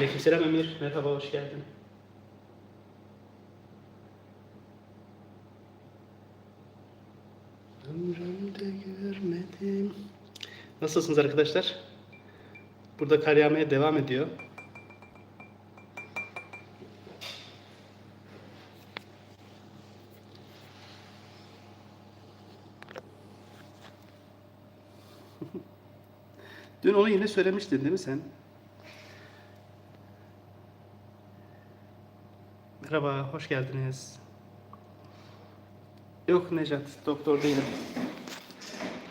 Aleykümselam Emir, merhaba, hoş geldin. Ömrümde görmedim. Nasılsınız arkadaşlar? Burada kar yağmaya devam ediyor. Dün onu yine söylemiştin değil mi sen? Merhaba, hoş geldiniz. Yok Necat, doktor değilim.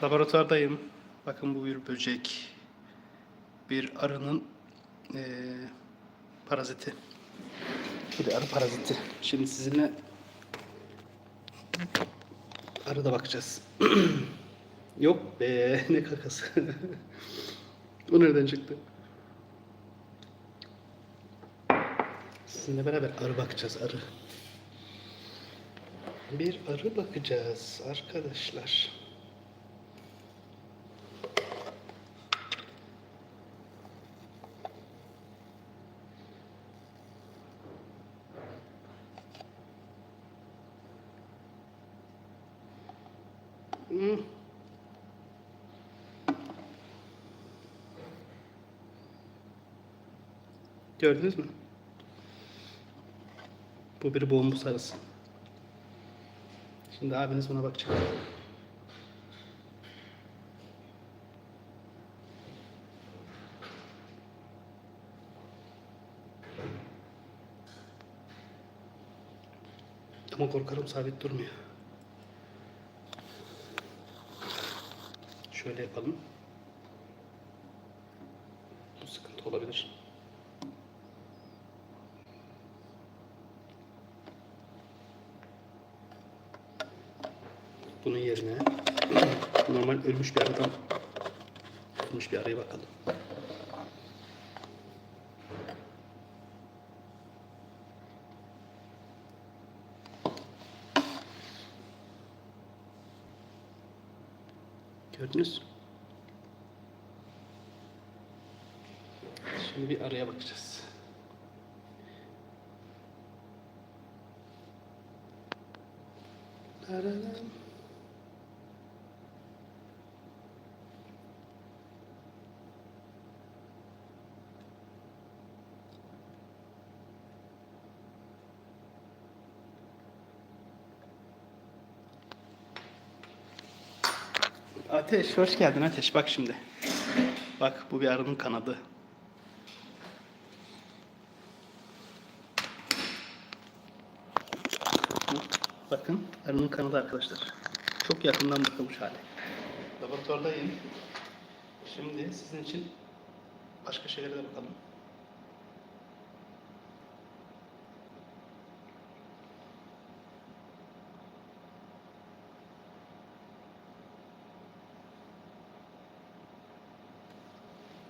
Laboratuvardayım. Bakın bu bir böcek. Bir arının eee, paraziti. Bir arı paraziti. Şimdi sizinle arıda bakacağız. Yok be, ne kakası. o nereden çıktı? Sizinle beraber arı bakacağız, arı. Bir arı bakacağız arkadaşlar. Hmm. Gördünüz mü? Bu bir boğumlu sarısı. Şimdi abiniz buna bakacak. Ama korkarım sabit durmuyor. Şöyle yapalım. Bu sıkıntı olabilir. Bunun yerine normal ölmüş bir arıdan ölmüş bir araya bakalım. Gördünüz. Şimdi bir araya bakacağız. Aradan. Ateş, hoş geldin Ateş. Bak şimdi. Bak bu bir arının kanadı. Bakın arının kanadı arkadaşlar. Çok yakından bakılmış hali. Laboratuvardayım. Şimdi sizin için başka şeylere de bakalım.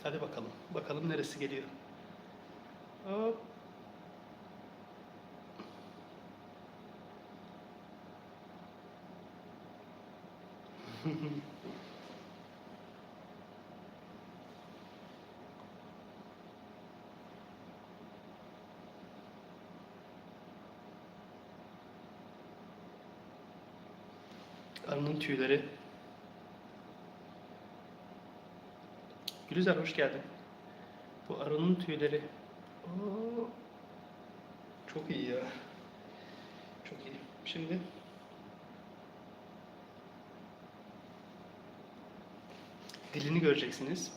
Hadi bakalım. Bakalım neresi geliyor. Hop. Arının tüyleri. Gülizar hoş geldin. Bu arının tüyleri. Oo, çok iyi ya. Çok iyi. Şimdi dilini göreceksiniz.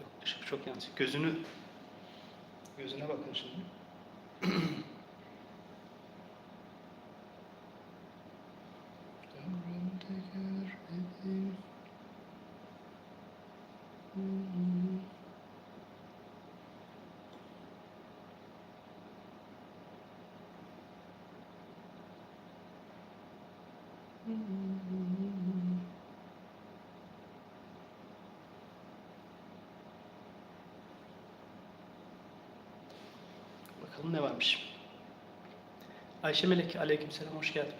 Yok, ışık çok yanlış. Gözünü gözüne bakın şimdi. Ömrümde görmedim. Bakalım ne varmış. Ayşe Melek, aleykümselam, hoş geldin.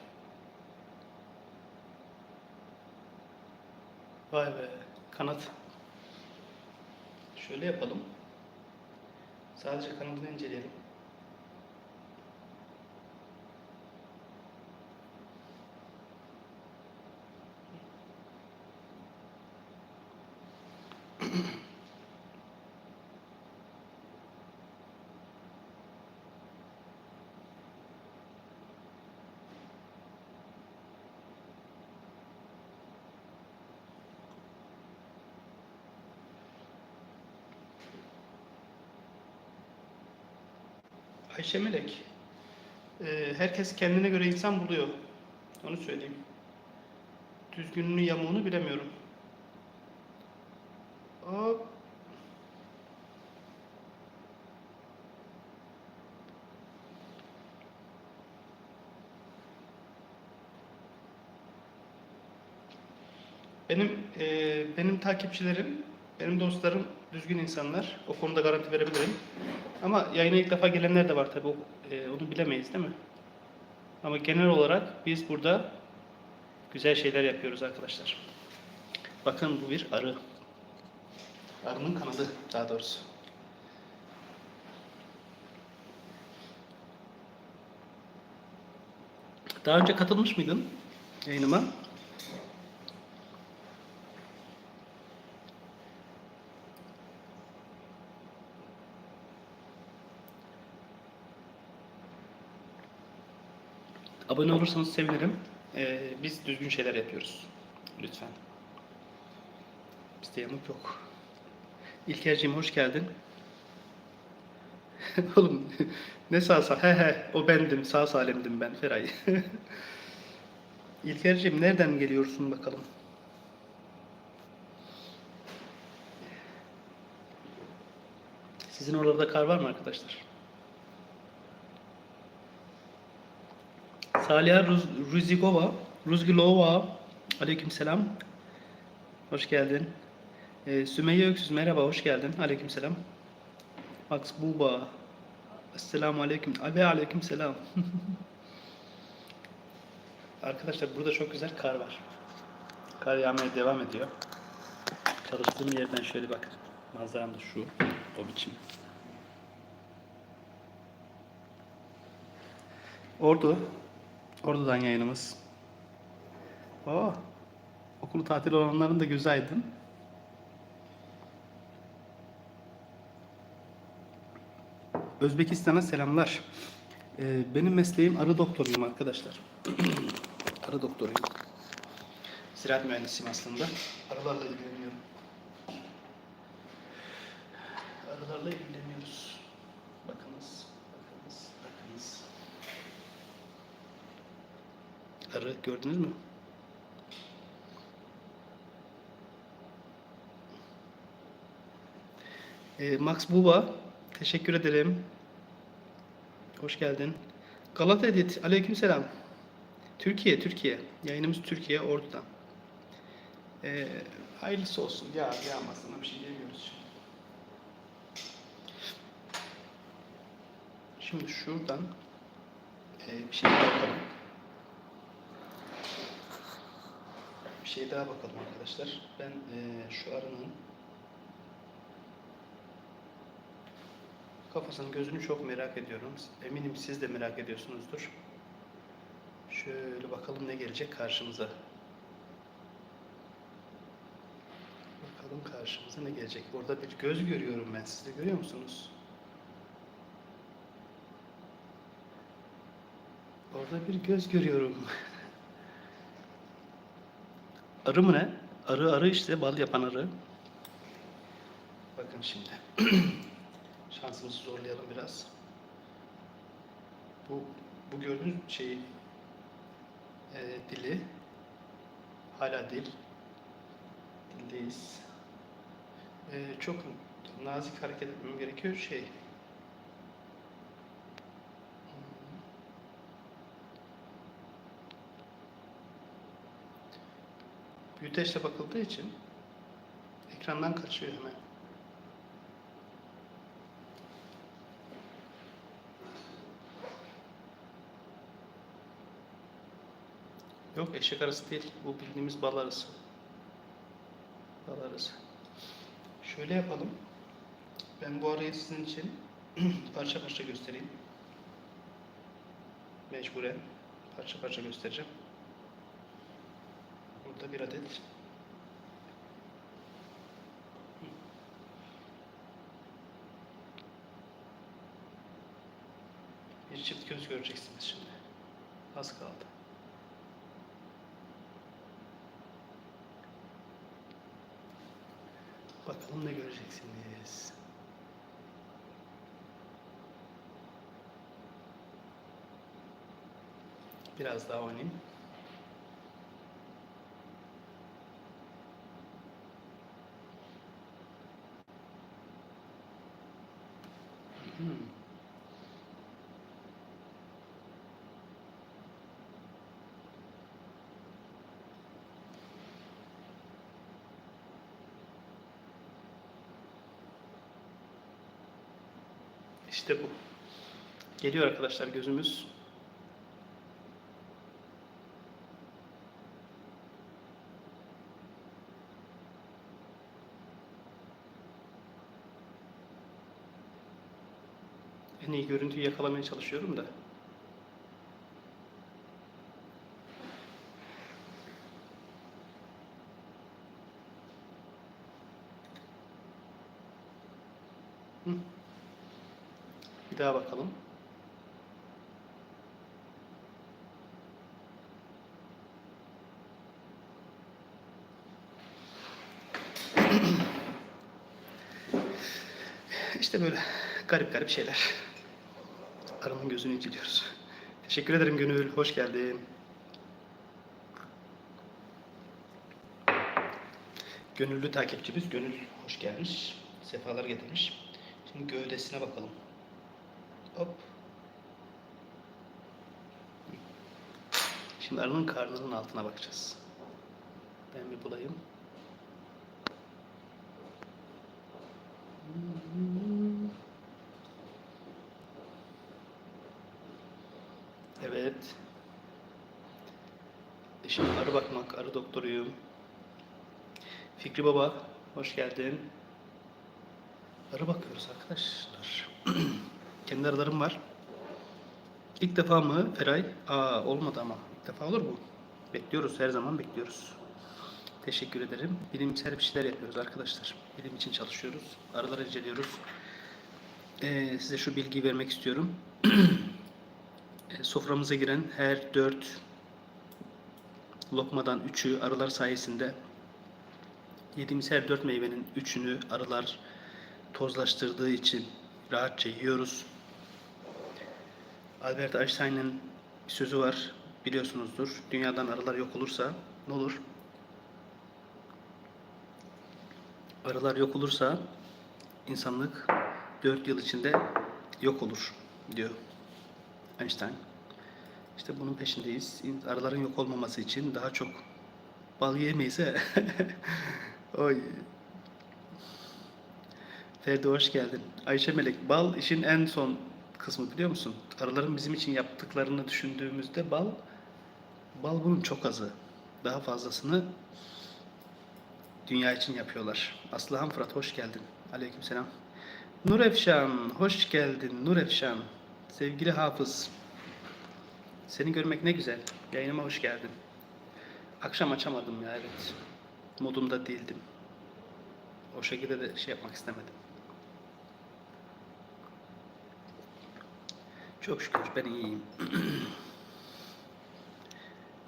Vay be, kanat. Şöyle yapalım. Sadece kanadını inceleyelim. Ayşe Melek. Ee, herkes kendine göre insan buluyor. Onu söyleyeyim. Düzgününü yamuğunu bilemiyorum. Hop. Benim eee, benim takipçilerim, benim dostlarım düzgün insanlar. O konuda garanti verebilirim. Ama yayına ilk defa gelenler de var tabii. O- eee, onu bilemeyiz değil mi? Ama genel olarak biz burada güzel şeyler yapıyoruz arkadaşlar. Bakın bu bir arı. Arının kanadı daha doğrusu. Daha önce katılmış mıydın yayınıma? Abone olursanız sevinirim. Ee, biz düzgün şeyler yapıyoruz. Lütfen. Bizde yamuk yok. İlkerciğim hoş geldin. Oğlum ne sağ sağ? He he o bendim. Sağ salimdim ben Feray. İlkerciğim nereden geliyorsun bakalım? Sizin orada kar var mı arkadaşlar? Saliha Ruz- Ruzigova, Ruzgilova, aleykümselam. Hoş geldin. Ee, Sümeyye Öksüz, merhaba, hoş geldin. Aleykümselam. Max Buba, Esselamu aleyküm. Ve aleykümselam. Arkadaşlar burada çok güzel kar var. Kar yağmaya devam ediyor. Çalıştığım yerden şöyle bak. Manzaram da şu. O biçim. Ordu. Ordu'dan yayınımız. Oh. Okulu tatil olanların da gözü aydın. Özbekistan'a selamlar. Ee, benim mesleğim arı doktoruyum arkadaşlar. arı doktoruyum. Ziraat mühendisiyim aslında. Arılarla ilgileniyorum. Arılarla ilgileniyoruz. Arı gördünüz mü? Ee, Max Buba, teşekkür ederim. Hoş geldin. Galata Edit, aleykümselam. Türkiye, Türkiye. Yayınımız Türkiye, Ordu'dan. Ee, hayırlısı olsun. Ya yağmasına bir şey demiyoruz şimdi. Şuradan bir şey bakalım. Şey daha bakalım arkadaşlar. Ben eee, şu arının kafasını gözünü çok merak ediyorum. Eminim siz de merak ediyorsunuzdur. Şöyle bakalım ne gelecek karşımıza. Bakalım karşımıza ne gelecek. Orada bir göz görüyorum ben. Siz de görüyor musunuz? Orada bir göz görüyorum. Arı mı ne? Arı arı işte bal yapan arı. Bakın şimdi. Şansımızı zorlayalım biraz. Bu bu gördüğünüz şeyi e, dili hala dil dildeyiz. E, çok nazik hareket etmem gerekiyor şey. Büyüteçle bakıldığı için ekrandan kaçıyor hemen. Yok eşek arısı değil. Bu bildiğimiz bal arısı. Bal arısı. Şöyle yapalım. Ben bu arayı sizin için parça parça göstereyim. Mecburen parça parça göstereceğim. Burada bir adet bir çift göz göreceksiniz şimdi. Az kaldı. Bakalım ne göreceksiniz. Biraz daha oynayayım. Hmm. İşte bu. Geliyor arkadaşlar gözümüz. En iyi görüntüyü yakalamaya çalışıyorum da. Bir daha bakalım. İşte böyle garip garip şeyler. Arının gözünü inceliyoruz. Teşekkür ederim Gönül. Hoş geldin. Gönüllü takipçimiz Gönül hoş gelmiş. Sefalar getirmiş. Şimdi gövdesine bakalım. Hop. Şimdi arının karnının altına bakacağız. Ben bir bulayım. Evet. Şimdi arı bakmak, arı doktoruyum. Fikri Baba, hoş geldin. Arı bakıyoruz arkadaşlar. Kendi arılarım var. İlk defa mı Feray? Aa olmadı ama. İlk defa olur bu. Bekliyoruz, her zaman bekliyoruz. Teşekkür ederim. Bilimsel bir şeyler yapıyoruz arkadaşlar. Bilim için çalışıyoruz. Arıları inceliyoruz. Ee, size şu bilgiyi vermek istiyorum. Soframıza giren her dört lokmadan üçü arılar sayesinde yediğimiz her dört meyvenin üçünü arılar tozlaştırdığı için rahatça yiyoruz. Albert Einstein'ın bir sözü var biliyorsunuzdur. Dünyadan arılar yok olursa ne olur? Arılar yok olursa insanlık 4 yıl içinde yok olur diyor Einstein. İşte bunun peşindeyiz. Arıların yok olmaması için daha çok bal yemeyiz he. Oy. Ferdi hoş geldin. Ayşe Melek, bal işin en son kısmı biliyor musun? Arıların bizim için yaptıklarını düşündüğümüzde bal, bal bunun çok azı. Daha fazlasını dünya için yapıyorlar. Aslıhan Fırat hoş geldin. Aleykümselam. Nur Efşan hoş geldin Nur Efşan. Sevgili Hafız. Seni görmek ne güzel. Yayınıma hoş geldin. Akşam açamadım ya evet. Modumda değildim. O şekilde de şey yapmak istemedim. Çok şükür ben iyiyim.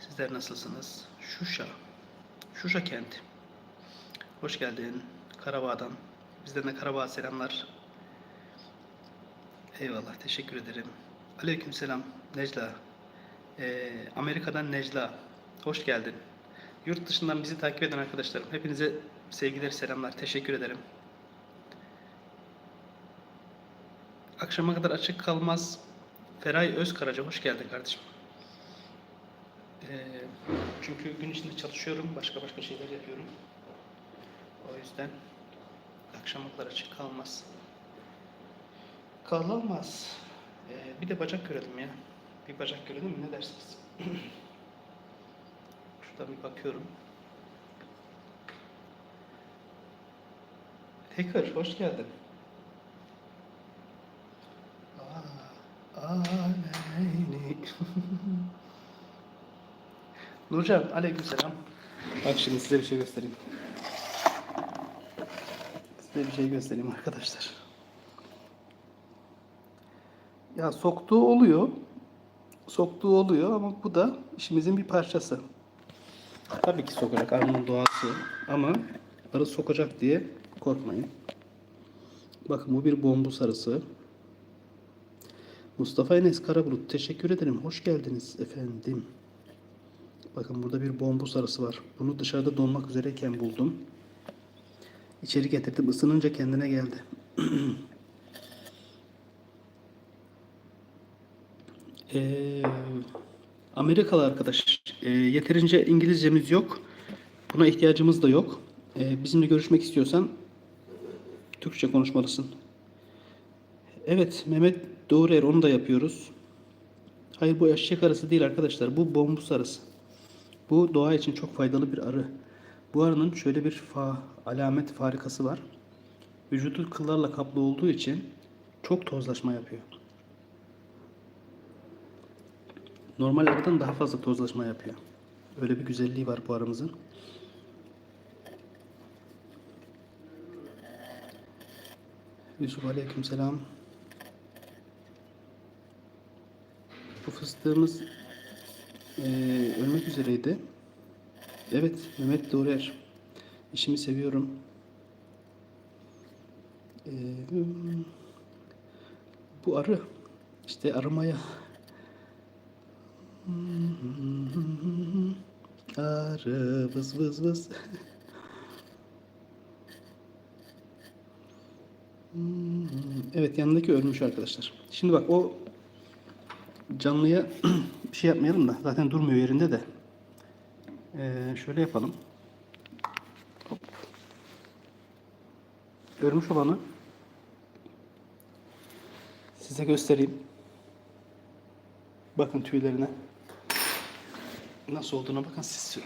Sizler nasılsınız? Şuşa. Şuşa kenti. Hoş geldin. Karabağ'dan. Bizden de Karabağ'a selamlar. Eyvallah. Teşekkür ederim. Aleykümselam. Necla. Ee, Amerika'dan Necla. Hoş geldin. Yurt dışından bizi takip eden arkadaşlarım. Hepinize sevgiler, selamlar. Teşekkür ederim. Akşama kadar açık kalmaz. Feray Özkaraca hoş geldin kardeşim. Ee, çünkü gün içinde çalışıyorum, başka başka şeyler yapıyorum. O yüzden akşama kadar açık kalmaz. Kalamaz. Ee, bir de bacak görelim ya. Bir bacak görelim mi? Ne dersiniz? Şuradan bir bakıyorum. Hacker, hoş geldin. Aleyni. Nurcan, aleykümselam. Bak şimdi size bir şey göstereyim. Size bir şey göstereyim arkadaşlar. Ya soktuğu oluyor. Soktuğu oluyor ama bu da işimizin bir parçası. Tabii ki sokacak arının doğası ama arı sokacak diye korkmayın. Bakın bu bir bombu sarısı. Mustafa Enes Karabulut teşekkür ederim. Hoş geldiniz efendim. Bakın burada bir bombu sarısı var. Bunu dışarıda donmak üzereyken buldum. İçeri getirdim. Isınınca kendine geldi. Ee, Amerikalı arkadaş. Ee, yeterince İngilizcemiz yok. Buna ihtiyacımız da yok. Ee, bizimle görüşmek istiyorsan Türkçe konuşmalısın. Evet Mehmet Doğruer onu da yapıyoruz. Hayır bu eşek arısı değil arkadaşlar. Bu bombus arısı. Bu doğa için çok faydalı bir arı. Bu arının şöyle bir fa, alamet farikası var. Vücudu kıllarla kaplı olduğu için çok tozlaşma yapıyor. Normal arıdan daha fazla tozlaşma yapıyor. Öyle bir güzelliği var bu arımızın. Yusuf aleykümselam. Bu fıstığımız eee, ölmek üzereydi. Evet, Mehmet Doğrer. İşimi seviyorum. Eee, bu arı. İşte aramaya. Arı vız vız vız. Evet yanındaki ölmüş arkadaşlar. Şimdi bak o canlıya bir şey yapmayalım da zaten durmuyor yerinde de. Ee, şöyle yapalım. Hop. Ölmüş olanı size göstereyim. Bakın tüylerine. Nasıl olduğuna bakın siz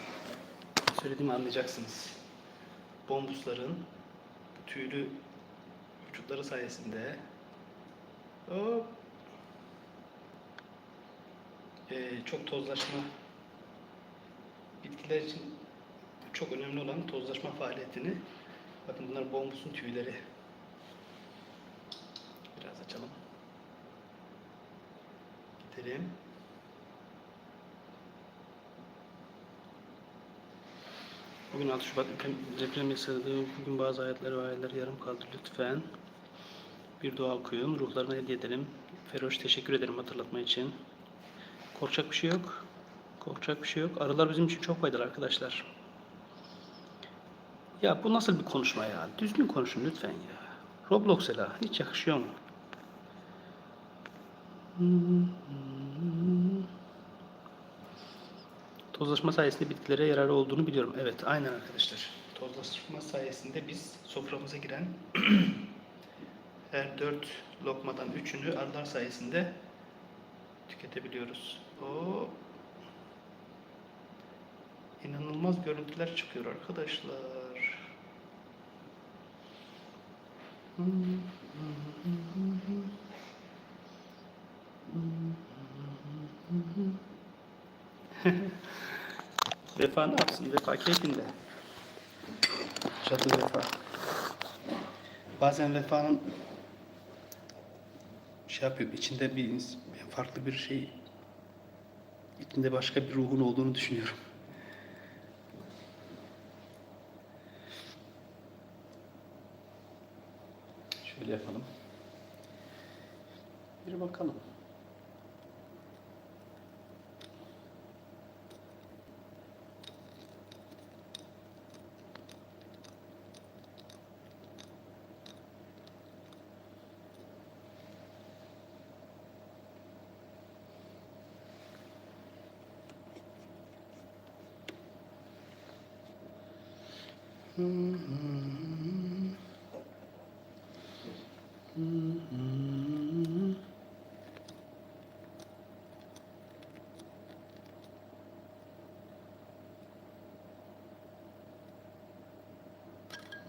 söylediğimi anlayacaksınız. Bombusların bu tüylü vücutları sayesinde hop, Ee, çok tozlaşma bitkiler için çok önemli olan tozlaşma faaliyetini bakın bunlar bombusun tüyleri. Biraz açalım. Gidelim Bugün 6 Şubat deprem yaşadığı bugün bazı ayetler ve ayetler yarım kaldı lütfen. Bir dua okuyun. Ruhlarına hediye edelim. Feroş teşekkür ederim hatırlatma için. Korkacak bir şey yok. Korkacak bir şey yok. Arılar bizim için çok faydalı arkadaşlar. Ya bu nasıl bir konuşma ya? Düzgün konuşun lütfen ya. Roblox. Hiç yakışıyor mu? Tozlaşma sayesinde bitkilere yararı olduğunu biliyorum. Evet, aynen arkadaşlar. Tozlaşma sayesinde biz soframıza giren her dört lokmadan üçünü arılar sayesinde tüketebiliyoruz. O inanılmaz görüntüler çıkıyor arkadaşlar. Vefa ne yapsın? Vefa keyfinde. Cadı Vefa. Bazen Vefa'nın şey yapıyor, içinde bir farklı bir şey, içinde başka bir ruhun olduğunu düşünüyorum. Şöyle yapalım. Bir bakalım.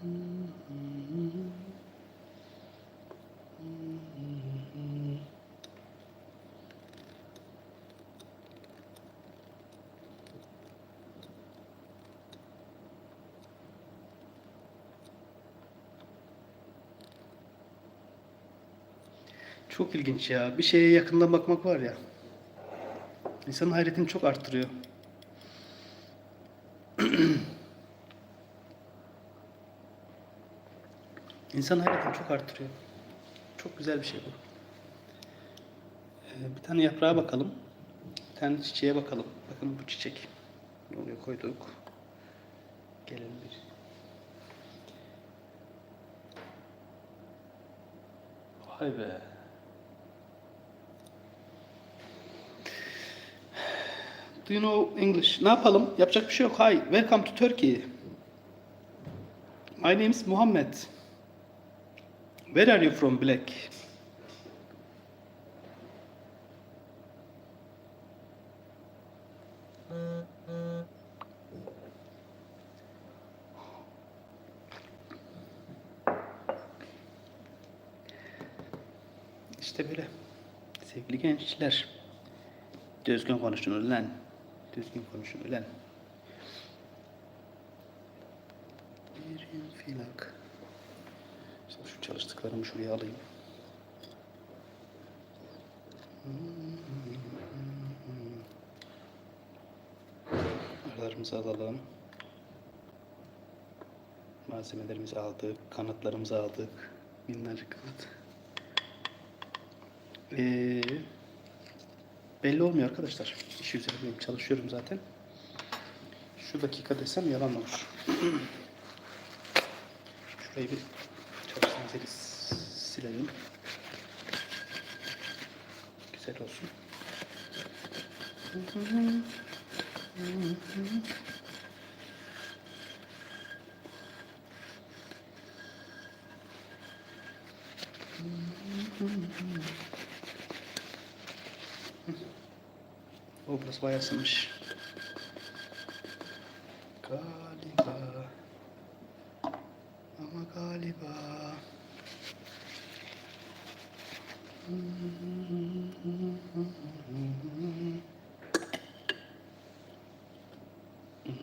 Çok ilginç ya. Bir şeye yakından bakmak var ya. İnsanın hayretini çok arttırıyor. İnsan hayretini çok arttırıyor. Çok güzel bir şey bu. Ee, bir tane yaprağa bakalım. Bir tane çiçeğe bakalım. Bakın bu çiçek. Oraya koyduk. Gelelim bir. Vay be. Do you know English? Ne yapalım? Yapacak bir şey yok. Hi, welcome to Turkey. My name is Muhammed. Where are you from, Black? İşte böyle. Sevgili gençler. Düzgün konuşun lan. Düzgün konuşun lan. Bir infilak. Çalıştıklarımı şuraya alayım. Aralarımızı alalım. Malzemelerimizi aldık. Kanatlarımızı aldık. Minnacık kanat. Ee, belli olmuyor arkadaşlar. İş üzerindeyim. Çalışıyorum zaten. Şu dakika desem yalan olur. Şurayı bir yeri silelim. Güzel olsun. O burası bayağı ısınmış. Galiba. Ama galiba. Alev alev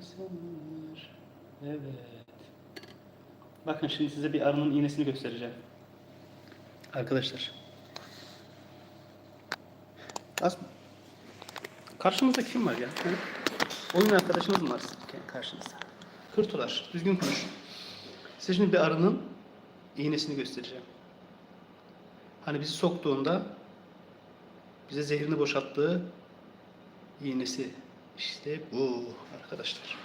Hasanlar. Evet. Bakın şimdi size bir arının iğnesini göstereceğim. Arkadaşlar. Az Karşımızda kim var ya? Ha? Oyun arkadaşınız mı var karşınızda? Kırtular. Düzgün konuş. Size şimdi bir arının iğnesini göstereceğim. Hani bizi soktuğunda bize zehrini boşalttığı iğnesi. İşte bu arkadaşlar.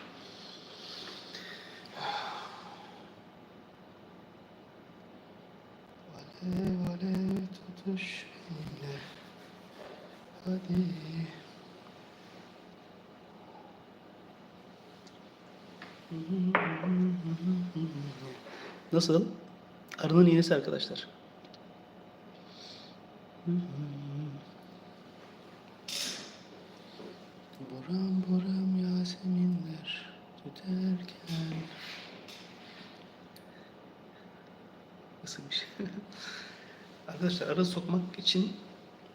Alev alev tutuş yine. Hadi. Nasıl? Arının iğnesi arkadaşlar. Buram buram Yaseminler tüterken Nasılmış? Arkadaşlar arı sokmak için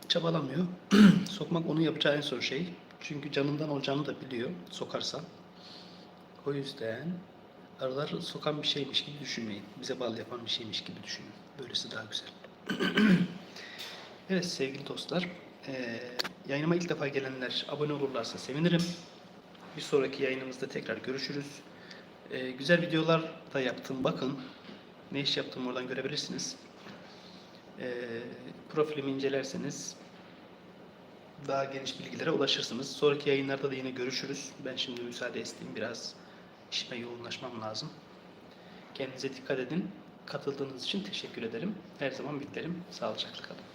çabalamıyor. Sokmak onun yapacağı en son şey. Çünkü canından olacağını da biliyor sokarsa. O yüzden arılar sokan bir şeymiş gibi düşünmeyin. Bize bal yapan bir şeymiş gibi düşünün. Böylesi daha güzel. evet sevgili dostlar. Eee, yayınıma ilk defa gelenler abone olurlarsa sevinirim. Bir sonraki yayınımızda tekrar görüşürüz. Eee, güzel videolar da yaptım. Bakın ne iş yaptığımı oradan görebilirsiniz. Eee, profilimi incelerseniz daha geniş bilgilere ulaşırsınız. Sonraki yayınlarda da yine görüşürüz. Ben şimdi müsaade isteyeyim. Biraz işime yoğunlaşmam lazım. Kendinize dikkat edin. Katıldığınız için teşekkür ederim. Her zaman beklerim. Sağlıcakla kalın.